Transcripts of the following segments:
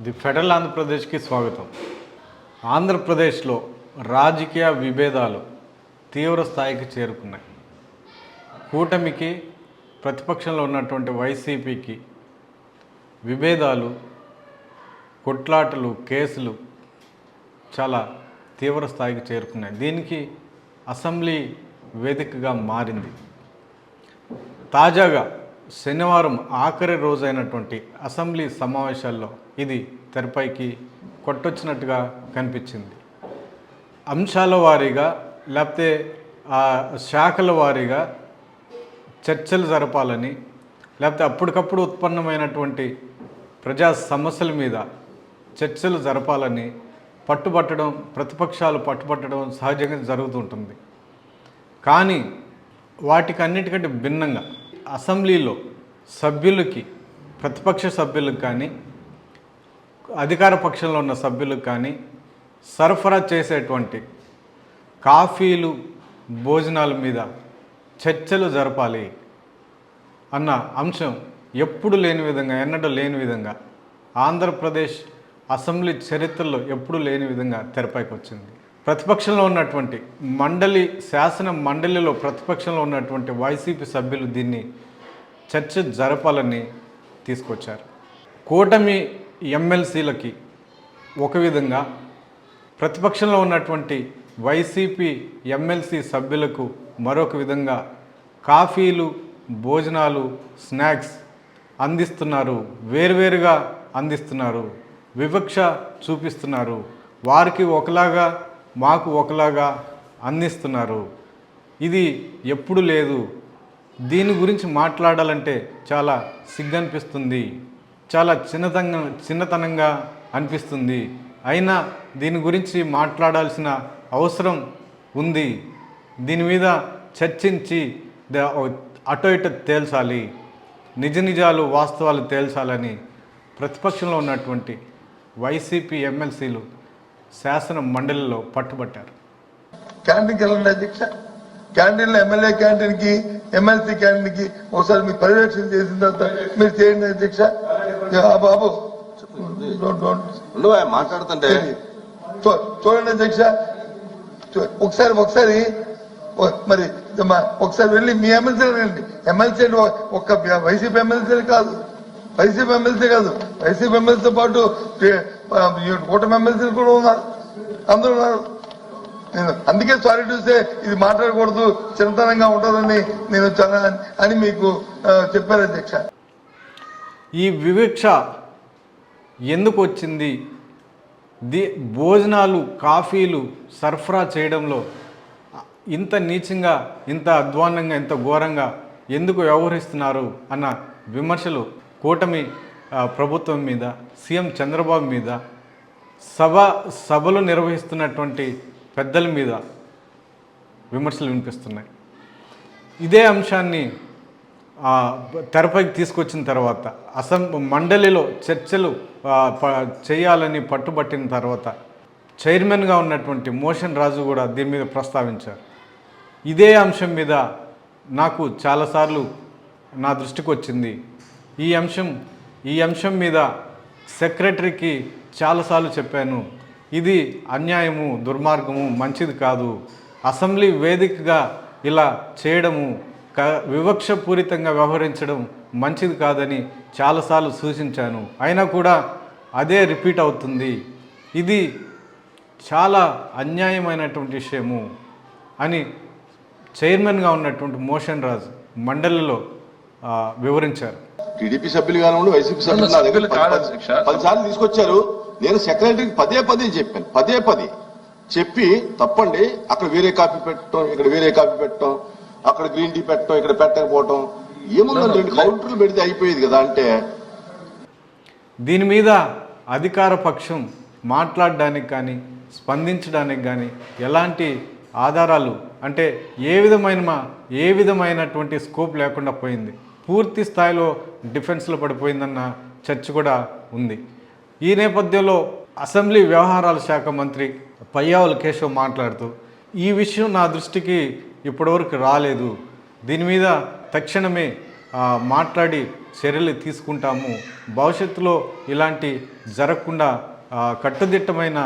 The federal ఆంధ్రప్రదేశ్కి స్వాగతం. ఆంధ్రప్రదేశ్లో రాజకీయ విభేదాలు తీవ్ర స్థాయికి చేరుకున్నాయి. కూటమికి ప్రతిపక్షంలో ఉన్నటువంటి వైసీపీకి విభేదాలు కొట్లాటలు కేసులు చాలా తీవ్ర స్థాయికి చేరుకున్నాయి. దీనికి అసెంబ్లీ వేదికగా మారింది. తాజాగా శనివారం ఆఖరి రోజైనటువంటి అసెంబ్లీ సమావేశాల్లో ఇది తెరపైకి కొట్టొచ్చినట్టుగా కనిపించింది. అంశాల వారీగా లేకపోతే ఆ శాఖల వారీగా చర్చలు జరపాలని లేకపోతే అప్పటికప్పుడు ఉత్పన్నమైనటువంటి ప్రజా సమస్యల మీద చర్చలు జరపాలని పట్టుబట్టడం ప్రతిపక్షాలు పట్టుబట్టడం సహజంగా జరుగుతుంటుంది కానీ వాటికన్నిటికంటే భిన్నంగా అసెంబ్లీలో సభ్యులకి ప్రతిపక్ష సభ్యులకు కానీ అధికార పక్షంలో ఉన్న సభ్యులకు కానీ సరఫరా చేసేటువంటి కాఫీలు భోజనాల మీద చర్చలు జరపాలి అన్న అంశం ఎప్పుడు లేని విధంగా ఎన్నడూ లేని విధంగా ఆంధ్రప్రదేశ్ అసెంబ్లీ చరిత్రలో ఎప్పుడు లేని విధంగా తెరపైకి వచ్చింది. ప్రతిపక్షంలో ఉన్నటువంటి మండలి శాసన మండలిలో ప్రతిపక్షంలో ఉన్నటువంటి వైసీపీ సభ్యులు దీన్ని చర్చ జరపాలని తీసుకొచ్చారు. కూటమి ఎమ్మెల్సీలకి ఒక విధంగా ప్రతిపక్షంలో ఉన్నటువంటి వైసీపీ ఎమ్మెల్సీ సభ్యులకు మరొక విధంగా కాఫీలు భోజనాలు స్నాక్స్ అందిస్తున్నారు వేరువేరుగా అందిస్తున్నారు వివక్ష చూపిస్తున్నారు. వారికి ఒకలాగా మాకు ఒకలాగా అందిస్తున్నారు. ఇది ఎప్పుడు లేదు. దీని గురించి మాట్లాడాలంటే చాలా సిగ్గనిపిస్తుంది. చాలా చిన్నతంగా చిన్నతనంగా అనిపిస్తుంది. అయినా దీని గురించి మాట్లాడాల్సిన అవసరం ఉంది. దీని మీద చర్చించి అటు అటో ఇటు తేల్చాలి. నిజ నిజాలు వాస్తవాలు తేల్చాలని ప్రతిపక్షంలో ఉన్నటువంటి వైసీపీ ఎమ్మెల్సీలు శాసన మండలిలో పట్టుబట్టారు. క్యాంటీన్కి వెళ్ళండి అధ్యక్ష. క్యాంటీన్లో ఎమ్మెల్యే క్యాంటీన్కి ఎమ్మెల్సీ క్యాంటీన్కి ఒకసారి మీరు పర్యవేక్షణ చేసిన తర్వాత మీరు చేయండి అధ్యక్ష. ఆ బాబు. మాట్లాడుతుంటే. చూ- చూడండి అధ్యక్ష. చూ- ఒకసారి ఒకసారి. ఓ- మరి ఒకసారి వెళ్ళి మీ ఎమ్మెల్సీ రండి ఎమ్మెల్సీ ఒక్క వైసీపీ ఎమ్మెల్సీ కాదు. వైసీపీ ఎమ్మెల్సీ కాదు. వైసీపీ ఎమ్మెల్సీతో పాటు కూటమి ఎమ్మెల్సీలు కూడా ఉన్నారు. అందరూ ఉన్నారు. నేను అందుకే సారీ చూస్తే ఇది మాట్లాడకూడదు చిన్నతనంగా ఉంటుందని నేను చాలా అని మీకు చెప్పారు చెప్పాను అధ్యక్ష. ఈ వివక్ష ఎందుకు వచ్చింది? ది భోజనాలు కాఫీలు సరఫరా చేయడంలో ఇంత నీచంగా ఇంత అధ్వాన్నంగా ఇంత ఘోరంగా ఎందుకు వ్యవహరిస్తున్నారు? అన్న విమర్శలు కూటమి ప్రభుత్వం మీద సీఎం చంద్రబాబు మీద సభ సభలు నిర్వహిస్తున్నటువంటి పెద్దల మీద విమర్శలు వినిపిస్తున్నాయి. ఇదే అంశాన్ని తెరపైకి తీసుకొచ్చిన తర్వాత అసం మండలిలో చర్చలు ప- చేయాలని పట్టుబట్టిన తర్వాత చైర్మన్గా ఉన్నటువంటి మోషన్ రాజు కూడా దీని మీద ప్రస్తావించారు. ఇదే అంశం మీద నాకు చాలాసార్లు నా దృష్టికి వచ్చింది ఈ అంశం ఈ అంశం మీద సెక్రటరీకి చాలాసార్లు చెప్పాను. ఇది అన్యాయము దుర్మార్గము మంచిది కాదు. అసెంబ్లీ వేదికగా ఇలా చేయడము క వివక్షపూరితంగా వ్యవహరించడం మంచిది కాదని చాలాసార్లు సూచించాను. అయినా కూడా అదే రిపీట్ అవుతుంది. ఇది చాలా అన్యాయమైనటువంటి విషయము అని చైర్మన్గా ఉన్నటువంటి మోషన్ రాజ్ మండలిలో వివరించారు. టీడీపీ సభ్యులు కానివ్వండి వైసీపీ సభ్యులు నా దగ్గర సభ్యులు పది- కాదు పది- అధ్యక్ష. పది సార్లు తీసుకొచ్చారు. నేను సెక్రటరీకి పదే పదే చెప్పాను పదే పదే. చెప్పి తప్పండి అక్కడ వేరే కాపీ పెట్టడం ఇక్కడ వేరే కాపీ పెట్టడం అక్కడ గ్రీన్ టీ పెట్టడం ఇక్కడ పెట్టకపోవటం. ఏముందండి రెండు కౌంటర్లు పెడితే అయిపోయేది కదా అంటే? దీని మీద అధికార పక్షం మాట్లాడడానికి కానీ స్పందించడానికి కానీ ఎలాంటి ఆధారాలు అంటే ఏ విధమైన మా- ఏ విధమైనటువంటి స్కోప్ లేకుండా పోయింది? పూర్తి స్థాయిలో డిఫెన్స్లో పడిపోయిందన్న చర్చ కూడా ఉంది. ఈ నేపథ్యంలో అసెంబ్లీ వ్యవహారాల శాఖ మంత్రి పయ్యావుల కేశవ్ మాట్లాడుతూ ఈ విషయం నా దృష్టికి ఇప్పటివరకు రాలేదు. దీని మీద తక్షణమే మాట్లాడి చర్యలు తీసుకుంటాము. భవిష్యత్తులో ఇలాంటి జరగకుండా కట్టుదిట్టమైన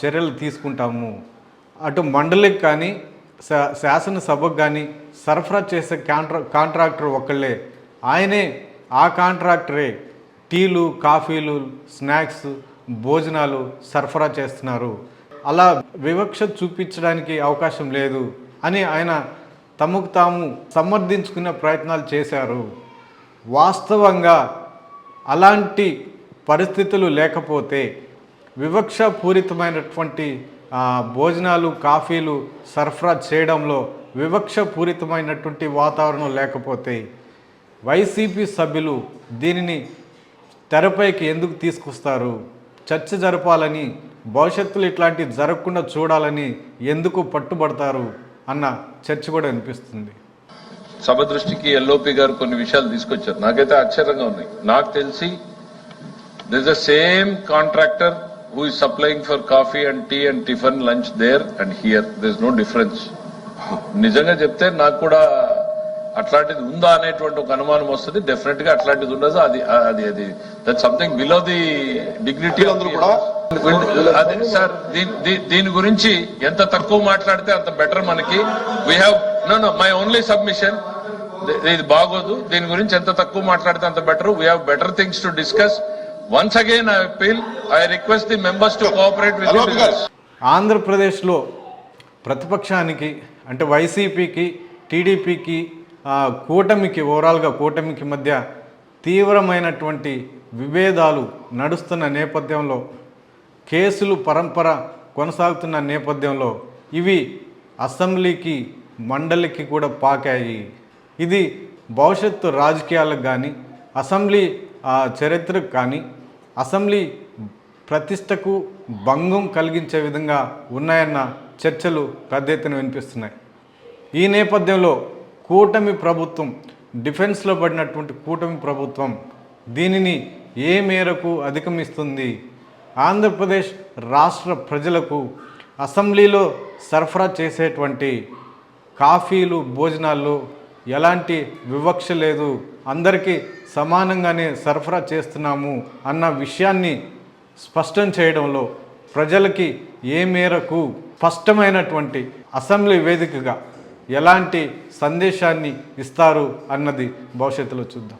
చర్యలు తీసుకుంటాము. అటు మండలికి కానీ శా శాసనసభకు కానీ సరఫరా చేసే కాంట్రా కాంట్రాక్టర్ ఒకళ్ళే ఆయనే ఆ కాంట్రాక్టరే. టీలు కాఫీలు స్నాక్స్ భోజనాలు సరఫరా చేస్తున్నారు. అలా వివక్ష చూపించడానికి అవకాశం లేదు అని ఆయన తమకు తాము సమర్థించుకునే ప్రయత్నాలు చేశారు. వాస్తవంగా అలాంటి పరిస్థితులు లేకపోతే వివక్షపూరితమైనటువంటి పూరితమైనటువంటి భోజనాలు కాఫీలు సరఫరా చేయడంలో వివక్షపూరితమైనటువంటి వాతావరణం లేకపోతే వైసీపీ సభ్యులు దీనిని తెరపైకి ఎందుకు తీసుకొస్తారు? చర్చ జరపాలని భవిష్యత్తులో ఇట్లాంటి జరగకుండా చూడాలని ఎందుకు పట్టుబడతారు? అన్న చర్చ కూడా అనిపిస్తుంది సభ దృష్టికి ఎల్ఓపి గారు కొన్ని విషయాలు తీసుకొచ్చారు. నాకైతే ఆశ్చర్యంగా ఉన్నాయి. నాకు తెలిసి this the same contractor who is supplying for coffee and tea and tiffin lunch there and here this no difference నిజంగా చెప్తే నాకు కూడా అట్లాంటిది ఉందా అనేటువంటి ఒక అనుమానం వస్తుంది. డెఫినెట్గా అట్లాంటిది ఉండదు. అది అది అది that something below the dignity అదే సార్ దీని గురించి ఎంత తక్కువ మాట్లాడితే అంత బెటర్ మనకి. We have no no my only submission ఇది బాగోదు. దీని గురించి ఎంత తక్కువ మాట్లాడితే అంత better we have better things to discuss once again I appeal I request the members to cooperate with ఆంధ్రప్రదేశ్లో ప్రతిపక్షానికి అంటే వైసీపీకి టీడీపీకి కూటమికి ఓవరాల్గా కూటమికి మధ్య తీవ్రమైనటువంటి విభేదాలు నడుస్తున్న నేపథ్యంలో కేసులు పరంపర కొనసాగుతున్న నేపథ్యంలో ఇవి అసెంబ్లీకి మండలికి కూడా పాకాయి. ఇది భవిష్యత్తు రాజకీయాలకు కానీ అసెంబ్లీ చరిత్రకు కానీ అసెంబ్లీ ప్రతిష్టకు భంగం కలిగించే విధంగా ఉన్నాయన్న చర్చలు పెద్ద ఎత్తున వినిపిస్తున్నాయి. ఈ నేపథ్యంలో కూటమి ప్రభుత్వం డిఫెన్స్లో పడినటువంటి కూటమి ప్రభుత్వం దీనిని ఏ మేరకు అధిగమిస్తుంది? ఆంధ్రప్రదేశ్ రాష్ట్ర ప్రజలకు అసెంబ్లీలో సరఫరా చేసేటువంటి కాఫీలు భోజనాల్లో ఎలాంటి వివక్ష లేదు. అందరికీ సమానంగానే సరఫరా చేస్తున్నాము అన్న విషయాన్ని స్పష్టం చేయడంలో ప్రజలకి ఏ మేరకు స్పష్టమైనటువంటి అసెంబ్లీ వేదికగా ఎలాంటి సందేశాన్ని ఇస్తారు అన్నది భవిష్యత్తులో చూద్దాం.